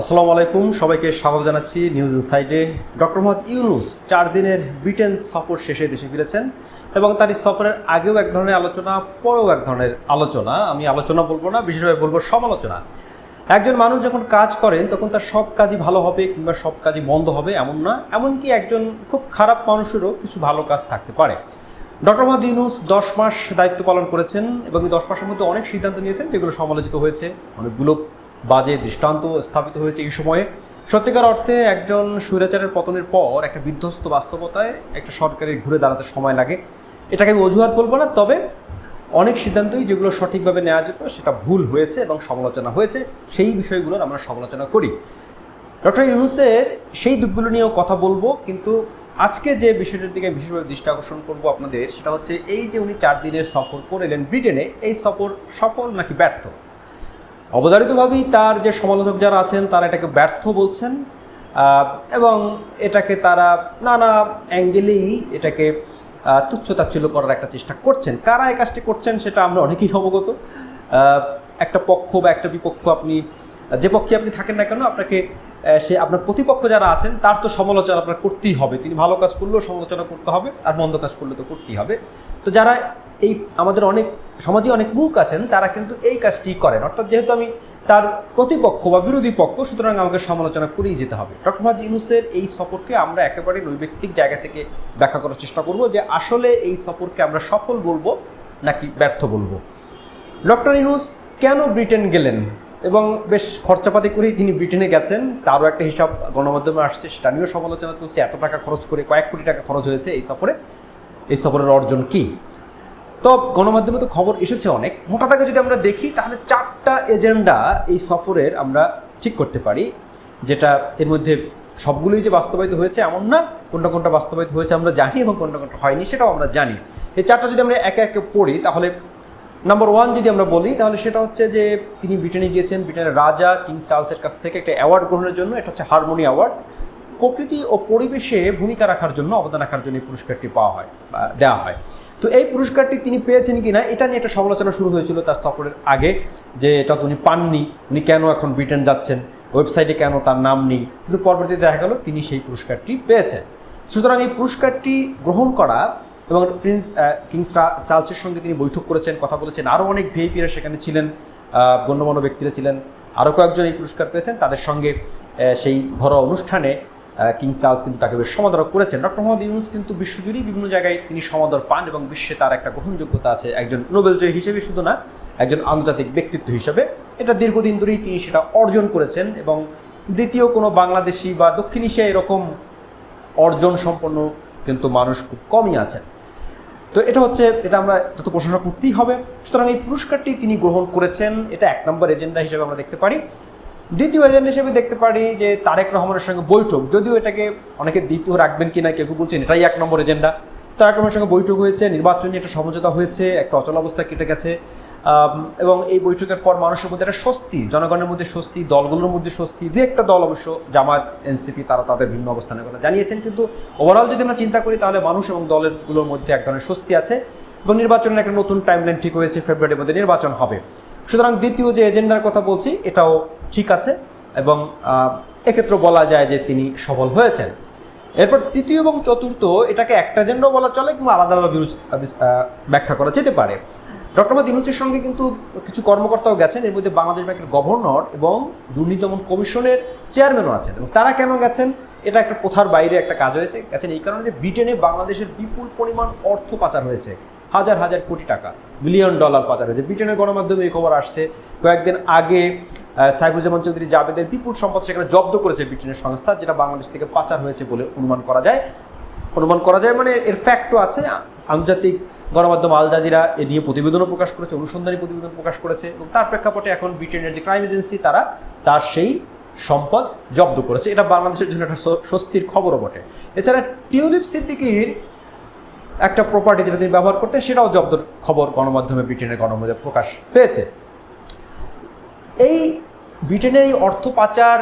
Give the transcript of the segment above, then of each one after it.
আসসালামু আলাইকুম, সবাইকে স্বাগত জানাচ্ছি নিউজ ইনসাইডে ডক্টর মোহাম্মদ ইউনুস চার দিনের ব্রিটেন সফর শেষে দেশে ফিরেছেন এবং তার সফরের আগেও এক ধরনের আলোচনা, পরেও এক ধরনের আলোচনা। আমি আলোচনা বলব না, বিশেষভাবে বলব সমালোচনা। একজন মানুষ যখন কাজ করেন, তখন তার সব কাজই ভালো হবে কিংবা সব কাজই বন্ধ হবে এমন না, এমনকি একজন খুব খারাপ মানুষেরও কিছু ভালো কাজ থাকতে পারে। ডক্টর মোহাম্মদ ইউনুস দশ মাস দায়িত্ব পালন করেছেন এবং এই দশ মাসের মধ্যে অনেক সিদ্ধান্ত নিয়েছেন যেগুলো সমালোচিত হয়েছে, অনেকগুলো বাজে দৃষ্টান্ত স্থাপিত হয়েছে এই সময়ে। সত্যিকার অর্থে একজন স্বৈরাচারের পতনের পর একটা বিধ্বস্ত বাস্তবতায় একটা সরকারের ঘুরে দাঁড়াতে সময় লাগে। এটাকে আমি অজুহাত বলব না, তবে অনেক সিদ্ধান্তই যেগুলো সঠিকভাবে নেওয়া যেত সেটা ভুল হয়েছে এবং সমালোচনা হয়েছে, সেই বিষয়গুলোর আমরা সমালোচনা করি। ডক্টর ইউনুসের সেই দিকগুলো নিয়েও কথা বলব, কিন্তু আজকে যে বিষয়টার দিকে বিশেষভাবে দৃষ্টি আকর্ষণ করব আপনাদের, সেটা হচ্ছে এই যে উনি চার দিনের সফর করে এলেন ব্রিটেনে, এই সফর সফল নাকি ব্যর্থ? অবধারিতভাবেই তার যে সমালোচক যারা আছেন তারা এটাকে ব্যর্থ বলছেন এবং এটাকে তারা নানা অ্যাঙ্গেলেই এটাকে আহ, তুচ্ছ তাচ্ছিল্য করার একটা চেষ্টা করছেন। কারা এই কাজটি করছেন সেটা আমরা অনেকেই অবগত। একটা পক্ষ বা একটা বিপক্ষ আপনি যে পক্ষে আপনি থাকেন না কেন আপনাকে সে আপনার প্রতিপক্ষ যারা আছেন তার তো সমালোচনা আপনার করতেই হবে। তিনি ভালো কাজ করলেও সমালোচনা করতে হবে আর মন্দ কাজ করলে তো করতেই হবে। তো যারা এই আমাদের অনেক, সমাজে অনেক মুখ আছেন, তারা কিন্তু এই কাজটি করেন। অর্থাৎ যেহেতু আমি তার প্রতিপক্ষ বা বিরোধী পক্ষ, সুতরাং আমাকে সমালোচনা করেই যেতে হবে। ডক্টর মাহাদ ইউনুসের এই সফরকে আমরা একেবারে নৈবেক্তিক জায়গা থেকে ব্যাখ্যা করার চেষ্টা করব যে আসলে এই সফরকে আমরা সফল বলব নাকি ব্যর্থ বলব। ডক্টর ইউনুস কেন ব্রিটেন গেলেন? এবং বেশ খরচাপাতি করেই তিনি ব্রিটেনে গেছেন, তারও একটা হিসাব গণমাধ্যমে আসছে, সেটা নিয়েও সমালোচনা চলছে। এত টাকা খরচ করে, কয়েক কোটি টাকা খরচ হয়েছে এই সফরে। এই সফরের অর্জন কি? তো গণমাধ্যমে তো খবর এসেছে অনেক। মোটা দাগে যদি আমরা দেখি, তাহলে চারটা এজেন্ডা এই সফরের আমরা ঠিক করতে পারি, যেটা এর মধ্যে সবগুলোই যে বাস্তবায়িত হয়েছে এমন না, কোনটা কোনটা বাস্তবায়িত হয়েছে আমরা জানি এবং কোনটা কোনটা হয়নি সেটাও আমরা জানি। এই চারটা যদি আমরা একে একে পড়ি, তাহলে নাম্বার ওয়ান যদি আমরা বলি, তাহলে সেটা হচ্ছে যে তিনি ব্রিটেনে গিয়েছেন, ব্রিটেনের রাজা কিং চার্লসের কাছ থেকে একটা অ্যাওয়ার্ড গ্রহণের জন্য, এটা হচ্ছে হারমোনি অ্যাওয়ার্ড প্রকৃতি ও পরিবেশে ভূমিকা রাখার জন্য, অবদান রাখার জন্য এই পুরস্কারটি পাওয়া হয় দেওয়া হয়। তো এই পুরস্কারটি তিনি পেয়েছেন কিনা এটা নিয়ে একটা সমালোচনা শুরু হয়েছিল তার সফরের আগে যে এটা উনি পাননি উনি কেন এখন ব্রিটেন যাচ্ছেন ওয়েবসাইটে কেন তার নাম নেই কিন্তু পরবর্তীতে দেখা গেল তিনি সেই পুরস্কারটি পেয়েছেন। সুতরাং এই পুরস্কারটি গ্রহণ করা এবং প্রিন্স আহ, কিং চার্লসের সঙ্গে তিনি বৈঠক করেছেন কথা বলেছেন আরও অনেক ভিআইপিরা সেখানে ছিলেন গণ্যমান্য ব্যক্তিরা ছিলেন আরও কয়েকজন এই পুরস্কার পেয়েছেন তাদের সঙ্গে সেই ঘরোয়া অনুষ্ঠানে কিং চার্লস কিন্তু তাকে বেশ সমাদর করেছেন। ডক্টর মোহাম্মদ ইউনুস কিন্তু বিশ্বজুড়েই বিভিন্ন জায়গায় তিনি সমাদর পান এবং বিশ্বে তার একটা গ্রহণযোগ্যতা আছে একজন নোবেল জয়ী হিসেবে শুধু না, একজন আন্তর্জাতিক ব্যক্তিত্ব হিসেবে। এটা দীর্ঘদিন ধরেই তিনি সেটা অর্জন করেছেন এবং দ্বিতীয় কোনো বাংলাদেশি বা দক্ষিণ এশিয়া এরকম অর্জন সম্পন্ন কিন্তু মানুষ খুব কমই আছেন। তো এটা হচ্ছে, এটা আমরা যত প্রশংসা করতেই হবে। সুতরাং এই পুরস্কারটি তিনি গ্রহণ করেছেন, এটা এক নম্বর এজেন্ডা হিসেবে আমরা দেখতে পারি। দ্বিতীয় এজেন্ডা হিসেবে দেখতে পারি যে তারেক রহমানের সঙ্গে বৈঠক, যদিও এটাকে অনেকে দ্বিতীয় রাখবেন কিনা কেউ বলছেন এটাই এক নম্বর এজেন্ডা তারেক রহমানের সঙ্গে বৈঠক হয়েছে, নির্বাচনী একটা সমঝোতা হয়েছে, একটা অচল অবস্থা কেটে গেছে। এবং এই বৈঠকের পর মানুষের মধ্যে একটা স্বস্তি, জনগণের মধ্যে স্বস্তি, দলগুলোর মধ্যে স্বস্তি দু একটা দল অবশ্য জামাত এনসিপি তারা তাদের ভিন্ন অবস্থানের কথা জানিয়েছেন। কিন্তু ওভারঅল যদি আমরা চিন্তা করি তাহলে মানুষ এবং দলেরগুলোর মধ্যে এক ধরনের স্বস্তি আছে। এবং নির্বাচনের একটা নতুন টাইমলাইন ঠিক হয়েছে ফেব্রুয়ারির মধ্যে নির্বাচন হবে। সুতরাং দ্বিতীয় যে এজেন্ডার কথা বলছি, এটাও ঠিক আছে এবং এক্ষেত্রে বলা যায় যে তিনি সফল হয়েছেন। এরপর তৃতীয় এবং চতুর্থ, এটাকে একটা এজেন্ডাও বলা চলে কিংবা আলাদা আলাদা ব্যাখ্যা করা যেতে পারে। ডক্টর মোহাম্মদ ইউনুসের সঙ্গে কিন্তু কিছু কর্মকর্তাও গেছেন, এর মধ্যে বাংলাদেশ ব্যাংকের গভর্নর এবং দুর্নীতি দমন কমিশনের চেয়ারম্যানও আছেন এবং তারা কেন গেছেন, এটা একটা প্রথার বাইরে একটা কাজ হয়েছে। গেছেন এই কারণে যে ব্রিটেনে বাংলাদেশের বিপুল পরিমাণ অর্থ পাচার হয়েছে। হাজার হাজার কোটি টাকা, বিলিয়ন ডলার পাচার হয়েছে। ব্রিটেনের গণমাধ্যমে এই খবর আসছে। কয়েকদিন আগে সাইফুজ্জামান চৌধুরী জাবেদের বিপুল সম্পদ সেখানে জব্দ করেছে ব্রিটেনের সংস্থা, যেটা বাংলাদেশ থেকে পাচার হয়েছে বলে অনুমান করা যায়। অনুমান করা যায় মানে এর ফ্যাক্টও আছে। আন্তর্জাতিক গণমাধ্যম আল জাজিরা এ নিয়ে প্রতিবেদনও প্রকাশ করেছে, অনুসন্ধানী প্রতিবেদন প্রকাশ করেছে এবং তার প্রেক্ষাপটে এখন ব্রিটেনের যে ক্রাইম এজেন্সি, তারা তার সেই সম্পদ জব্দ করেছে। এটা বাংলাদেশের জন্য একটা স্বস্তির খবরও বটে। এছাড়া টিউলিপ সিদ্দিকির একটা প্রপার্টি যেটা তিনি ব্যবহার করতেন, সেটাও জব্দর খবর গণমাধ্যমে ব্রিটেনের গণমাধ্যমে প্রকাশ পেয়েছে। এই ব্রিটেনের এই অর্থ পাচার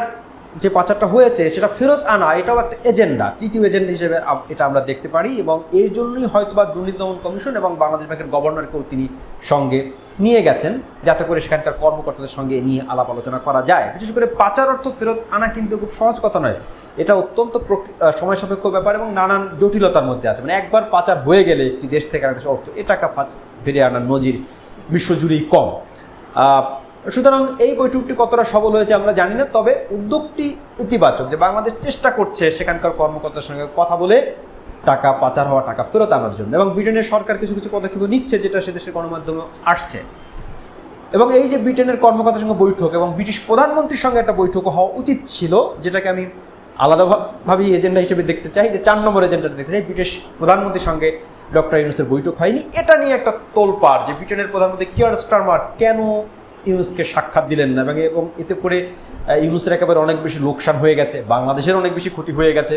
যে পাচারটা হয়েছে, সেটা ফেরত আনা, এটাও একটা এজেন্ডা। তৃতীয় এজেন্ডা হিসেবে এটা আমরা দেখতে পারি এবং এর জন্যই হয়তোবা দুর্নীতি দমন কমিশন এবং বাংলাদেশ ব্যাংকের গভর্নরকেও তিনি সঙ্গে নিয়ে গেছেন, যাতে করে সেখানকার কর্মকর্তাদের সঙ্গে নিয়ে আলাপ আলোচনা করা যায়। বিশেষ করে পাচার অর্থ ফেরত আনা কিন্তু খুব সহজ কথা নয়। এটা অত্যন্ত সময় সাপেক্ষ ব্যাপার এবং নানান জটিলতার মধ্যে আছে। মানে একবার পাচার হয়ে গেলে একটি দেশ থেকে আরেক দেশে অর্থ, এ টাকা ফিরে আনার নজির বিশ্বজুড়েই কম। সুতরাং এই বৈঠকটি কতটা সফল হয়েছে আমরা জানি না, তবে উদ্যোগটি ইতিবাচক যে বাংলাদেশ চেষ্টা করছে সেখানকার কর্মকর্তার সঙ্গে কথা বলে টাকা পাচার হওয়া, টাকা ফেরত আনার জন্য এবং ব্রিটেনের সরকার কিছু কিছু পদক্ষেপ নিচ্ছে যেটা সে দেশের গণমাধ্যমে আসছে। এবং এই যে ব্রিটেনের কর্মকর্তার সঙ্গে বৈঠক এবং ব্রিটিশ প্রধানমন্ত্রীর সঙ্গে একটা বৈঠক হওয়া উচিত ছিল, যেটাকে আমি আলাদাভাবে এজেন্ডা হিসেবে দেখতে চাই, যে চার নম্বর এজেন্ডাটা দেখতে চাই, ব্রিটিশ প্রধানমন্ত্রীর সঙ্গে ডক্টর ইউনুসের বৈঠক হয়নি। এটা নিয়ে একটা তোলপাড় যে ব্রিটেনের প্রধানমন্ত্রী কিয়ার স্টারমার কেন ইউনুসকে সাক্ষাৎ দিলেন না এবং এবং এতে করে ইউনুসের একেবারে অনেক বেশি লোকসান হয়ে গেছে, বাংলাদেশের অনেক বেশি ক্ষতি হয়ে গেছে।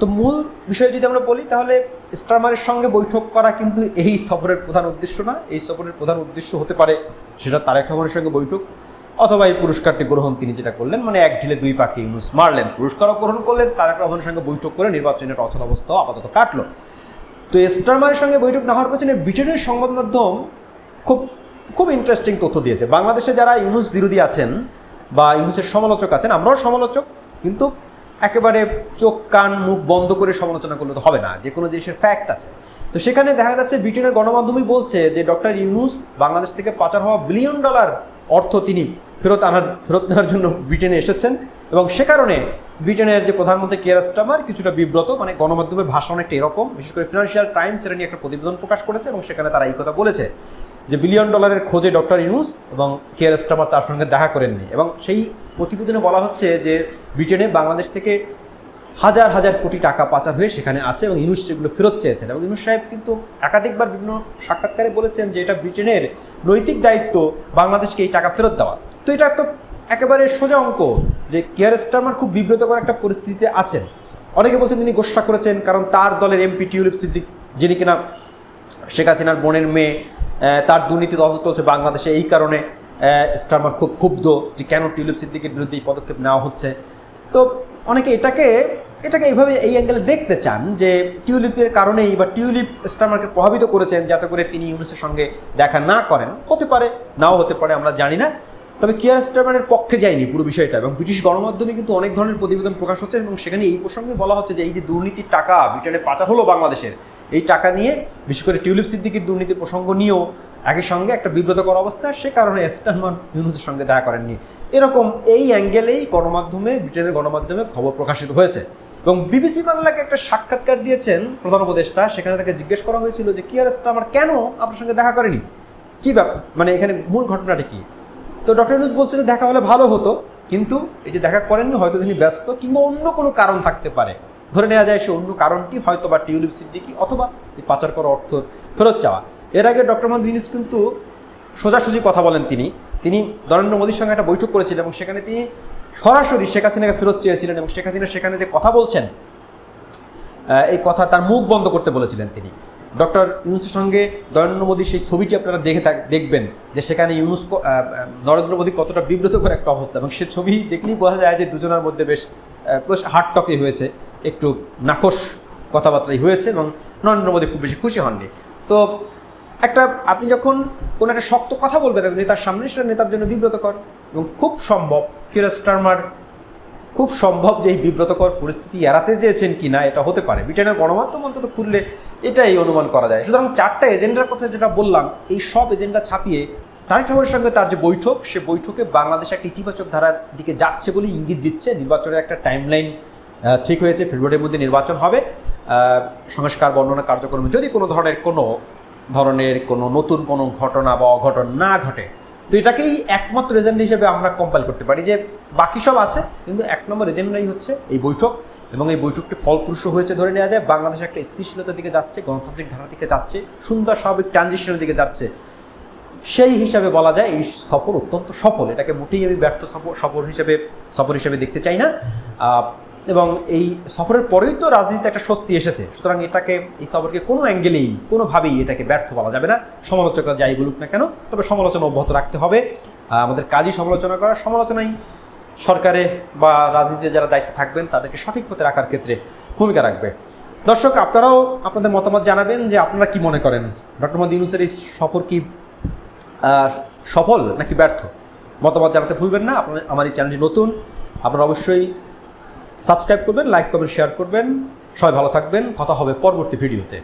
তো মূল বিষয় যদি আমরা বলি, তাহলে স্টারমারের সঙ্গে বৈঠক করা কিন্তু এই সফরের প্রধান উদ্দেশ্য না। এই সফরের প্রধান উদ্দেশ্য হতে পারে সেটা তারেক রহমানের সঙ্গে বৈঠক, অথবা এই পুরস্কারটি গ্রহণ তিনি যেটা করলেন মানে এক ঢিলে দুই পাখি ইউনুস মারলেন। পুরস্কারও গ্রহণ করলেন, তারেক রহমানের সঙ্গে বৈঠক করে নির্বাচনের অচল অবস্থাও আপাতত কাটলো। তো স্টারমারের সঙ্গে বৈঠক না হওয়ার পেছনে ব্রিটেনের সংবাদ মাধ্যম খুব খুব ইন্টারেস্টিং তথ্য দিয়েছে। বাংলাদেশে যারা ইউনুস বিরোধী আছেন বা ইউনুসের সমালোচক আছেন, আমরাও সমালোচক, কিন্তু একেবারে চোখ, কান, মুখ বন্ধ করে সমালোচনা করলে তো হবে না, যে কোনো জিনিসের ফ্যাক্ট আছে। তো সেখানে দেখা যাচ্ছে ব্রিটেনের গণমাধ্যমই বলছে যে ডক্টর ইউনুস বাংলাদেশ থেকে পাচার হওয়া বিলিয়ন ডলার অর্থ তিনি ফেরত আনার, ফেরত নেওয়ার জন্য ব্রিটেনে এসেছেন এবং সে কারণে ব্রিটেনের যে প্রধানমন্ত্রী কেয়ার স্টামার কিছুটা বিব্রত মানে গণমাধ্যমের ভাষা অনেকটা এরকম, বিশেষ করে ফিনান্সিয়াল টাইমস এটা নিয়ে একটা প্রতিবেদন প্রকাশ করেছে এবং সেখানে তারা এই কথা বলেছে। যে বিলিয়ন ডলারের খোঁজে ডক্টর ইউনুস এবং কেয়ার স্টামার তার সঙ্গে দেখা করেননি এবং সেই প্রতিবেদনে বলা হচ্ছে যে ব্রিটেনে বাংলাদেশ থেকে হাজার হাজার কোটি টাকা পাচার হয়ে সেখানে আছে এবং ইউনুস সেগুলো ফেরত চেয়েছেন এবং ইউনুস সাহেব কিন্তু একাধিকবার বিভিন্ন সাক্ষাৎকারে বলেছেন যে এটা ব্রিটেনের নৈতিক দায়িত্ব বাংলাদেশকে এই টাকা ফেরত দেওয়া। তো এটা তো একেবারে সোজা অঙ্ক যে কেয়ার স্টারমার খুব বিব্রতকর একটা পরিস্থিতিতে আছেন। অনেকে বলছেন তিনি গোষ্ঠা করেছেন কারণ তার দলের এমপি টিউলিপ সিদ্দিক, যিনি কিনা শেখ হাসিনার বোনের মেয়ে তার দুর্নীতি তদন্ত চলছে বাংলাদেশে। এই কারণে স্টারমার খুব ক্ষুব্ধ যে কেন টিউলিপ সিদ্দিকের বিরুদ্ধে এই পদক্ষেপ নেওয়া হচ্ছে। তো অনেকে এটাকে এটাকে এইভাবে এই অ্যাঙ্গেলে দেখতে চান যে টিউলিপের কারণেই বা টিউলিপ স্টারমারকে প্রভাবিত করেছেন যাতে করে তিনি ইউনুসের সঙ্গে দেখা না করেন। হতে পারে, নাও হতে পারে, আমরা জানি না। তবে কিয়ার স্টারমানের পক্ষে যায়নি পুরো বিষয়টা। এবং ব্রিটিশ গণমাধ্যমে কিন্তু অনেক ধরনের প্রতিবেদন প্রকাশ হচ্ছে এবং সেখানে এই প্রসঙ্গে বলা হচ্ছে যে এই যে দুর্নীতির টাকা ব্রিটেনে পাচার হলো বাংলাদেশের এই টাকা নিয়ে, বিশেষ করে টিউলিপ সিদ্দিকির দুর্নীতি প্রসঙ্গ নিয়েও একই সঙ্গে একটা বিব্রতকর অবস্থা, সে কারণে স্টারমান ইউনুসের সঙ্গে দেখা করেননি। এরকম এই অ্যাঙ্গেলেই গণমাধ্যমে, ব্রিটেনের গণমাধ্যমে খবর প্রকাশিত হয়েছে। এবং বিবিসি বাংলাকে একটা সাক্ষাৎকার দিয়েছেন প্রধান উপদেষ্টা, সেখানে তাকে জিজ্ঞেস করা হয়েছিল যে, কি কিয়ার স্টারমার কেন আপনার সঙ্গে দেখা করেনি? কি ব্যাপার মানে এখানে মূল ঘটনাটা কি? তো ডক্টর ইউনুস বলছে যে, দেখা হলে ভালো হতো, কিন্তু এই যে দেখা করেননি, হয়তো তিনি ব্যস্ত কিংবা অন্য কোনো কারণ থাকতে পারে। ধরে নেওয়া যায় সে অন্য কারণটি হয়তো বা টিউলিপ সিদ্দিকি অথবা পাচার করা অর্থ ফেরত চাওয়া। এর আগে ডক্টর মোহাম্মদ ইউনুস কিন্তু সোজাসুজি কথা বলেন তিনি। তিনি নরেন্দ্র মোদীর সঙ্গে একটা বৈঠক করেছিলেন এবং সেখানে তিনি সরাসরি শেখ হাসিনাকে ফেরত চেয়েছিলেন এবং শেখ হাসিনা সেখানে যে কথা বলছেন এই কথা তার মুখ বন্ধ করতে বলেছিলেন তিনি। ডক্টর ইউনুসের সঙ্গে নরেন্দ্র মোদীর সেই ছবিটি আপনারা দেখে দেখবেন যে সেখানে ইউনুস নরেন্দ্র মোদী কতটা বিব্রতকর একটা অবস্থা এবং সে ছবি দেখলেই বোঝা যায় যে দুজনের মধ্যে বেশ বেশ হাট টকে হয়েছে। একটু নাখোশ কথাবার্তাই হয়েছে এবং নরেন্দ্র মোদী খুব বেশি খুশি হননি। তো একটা, আপনি যখন কোনো একটা শক্ত কথা বলবেন একজন নেতার সামনে, সেটা নেতার জন্য বিব্রতকর এবং খুব সম্ভব। কিরাস স্টারমার, খুব সম্ভব যে এই বিব্রতকর পরিস্থিতি এড়াতে চেয়েছেন কি না এটা হতে পারে। ব্রিটেনের গণমাধ্যম অন্তত খুললে এটাই অনুমান করা যায়। সুতরাং চারটা এজেন্ডার কথা যেটা বললাম, এই সব এজেন্ডা ছাপিয়ে তারেক ঠাকুরের সঙ্গে তার যে বৈঠক, সে বৈঠকে বাংলাদেশ একটা ইতিবাচক ধারার দিকে যাচ্ছে বলে ইঙ্গিত দিচ্ছে। নির্বাচনের একটা টাইমলাইন ঠিক হয়েছে ফেব্রুয়ারির মধ্যে নির্বাচন হবে। সংস্কার বর্ণনা কার্যক্রমে যদি কোনো ধরনের কোনো ধরনের কোনো নতুন কোনো ঘটনা বা অঘটন না ঘটে, তো এটাকেই একমাত্র এজেন্ডা হিসেবে আমরা কম্পাইল করতে পারি যে বাকি সব আছে, কিন্তু এক নম্বর এজেন্ডাই হচ্ছে এই বৈঠক। এবং এই বৈঠকটি ফলপ্রসূ হয়েছে ধরে নেওয়া যায়, বাংলাদেশ একটা স্থিতিশীলতার দিকে যাচ্ছে, গণতান্ত্রিক ধারা দিকে যাচ্ছে, সুন্দর স্বাভাবিক ট্রানজিশনের দিকে যাচ্ছে। সেই হিসাবে বলা যায় এই সফর অত্যন্ত সফল। এটাকে মোটেই আমি ব্যর্থ সফর সফর হিসেবে সফর হিসেবে দেখতে চাই না। এবং এই সফরের পরেই তো রাজনীতিতে একটা স্বস্তি এসেছে। সুতরাং এটাকে, এই সফরকে কোনো অ্যাঙ্গেলেই, কোনোভাবেই এটাকে ব্যর্থ বলা যাবে না। সমালোচকরা যাই বলুক না কেন, তবে সমালোচনা অব্যাহত রাখতে হবে। আমাদের কাজই সমালোচনা করা, সমালোচনাই সরকারে বা রাজনীতিতে যারা দায়িত্বে থাকবেন, তাদেরকে সঠিক পথে রাখার ক্ষেত্রে ভূমিকা রাখবে। দর্শক, আপনারাও আপনাদের মতামত জানাবেন যে আপনারা কি মনে করেন? ডক্টর মোহাম্মদ ইউনুসের এই সফর কি সফল নাকি ব্যর্থ? মতামত জানাতে ভুলবেন না। আপনার, আমার এই চ্যানেলটি নতুন, আপনারা অবশ্যই সাবস্ক্রাইব করবেন লাইক করবেন শেয়ার করবেন। সবাই ভালো থাকবেন। কথা হবে পরবর্তী ভিডিওতে।